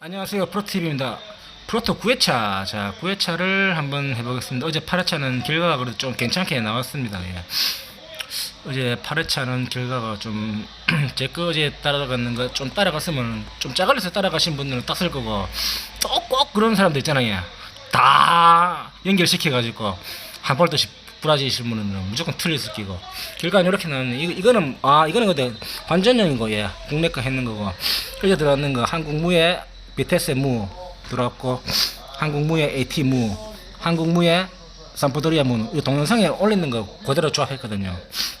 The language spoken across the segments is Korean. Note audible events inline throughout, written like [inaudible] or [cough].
안녕하세요. 프로TV입니다. 프로토 9회차. 자, 9회차를 한번 해보겠습니다. 어제 8회차는 결과가 그래도 좀 괜찮게 나왔습니다. 예. 어제 8회차는 결과가 좀, [clears throat] 제거 어제 따라가는 거 좀 따라갔으면, 좀 짜갈려서 따라가신 분들은 땄을 거고, 또 꼭 그런 사람들 있잖아요. 다 연결시켜 가지고, 한 벌도씩 부라지실 분은 무조건 틀렸을 끼고. 결과는 이렇게 나왔네. 이거, 이거는, 아, 이거는 근데 관전용이고, 예. 국내 거 했는 거고. 그제 들어왔는 거, 한국 무예, 비테스 무 들어왔고, 한국무예 AT 무, 한국무예 삼포도리아 무, 이 동영상에 올리는 거 그대로 조합했거든요.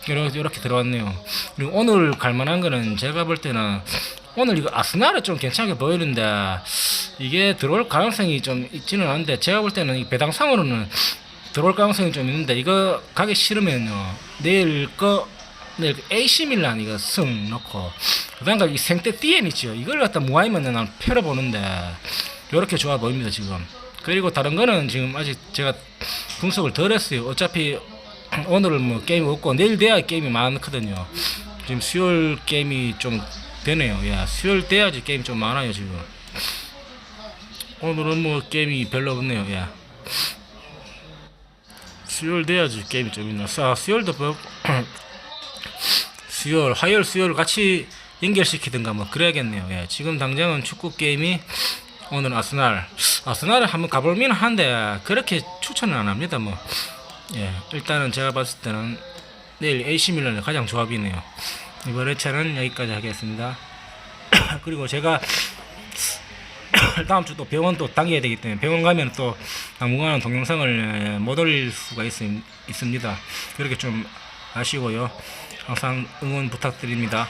이렇게, 이렇게 들어왔네요. 그리고 오늘 갈만한 거는 제가 볼 때는 오늘 이거 아스날이 좀 괜찮게 보이는데 이게 들어올 가능성이 좀 있지는 않은데 제가 볼 때는 이 배당상으로는 들어올 가능성이 좀 있는데 이거 가기 싫으면요 내일 거 내일 그 AC 밀란 이거 승 넣고. 그다음에 이 생태 DN 있죠. 이걸 갖다 모아이면 난 펴려 보는데 이렇게 좋아 보입니다 지금. 그리고 다른 거는 지금 아직 제가 분석을 덜 했어요. 어차피 [clears throat] 오늘은 뭐 게임이 없고 내일 돼야 게임이 많거든요. 지금 수요일 게임이 좀 되네요. 야 수요일 돼야지 게임 좀 많아요 지금. 오늘은 뭐 게임이 별로 없네요 야. 수요일 돼야지 게임이 좀 있나. 아 수요일도 뭐 [clears throat] 수요일 화요일 수요일 같이 연결시키든가 뭐 그래야겠네요. 예, 지금 당장은 축구 게임이 오늘 아스날 아스날을 한번 가볼만 한데 그렇게 추천은 안 합니다 뭐. 예, 일단은 제가 봤을 때는 내일 AC 밀란이 가장 조합이네요. 이번 회차는 여기까지 하겠습니다. [coughs] 그리고 제가 [coughs] 다음 주 또 병원 또 당겨야 되기 때문에 병원 가면 또 당분간은 동영상을 못 올릴 수가 있, 있습니다. 그렇게 좀 아시고요. 항상 응원 부탁드립니다.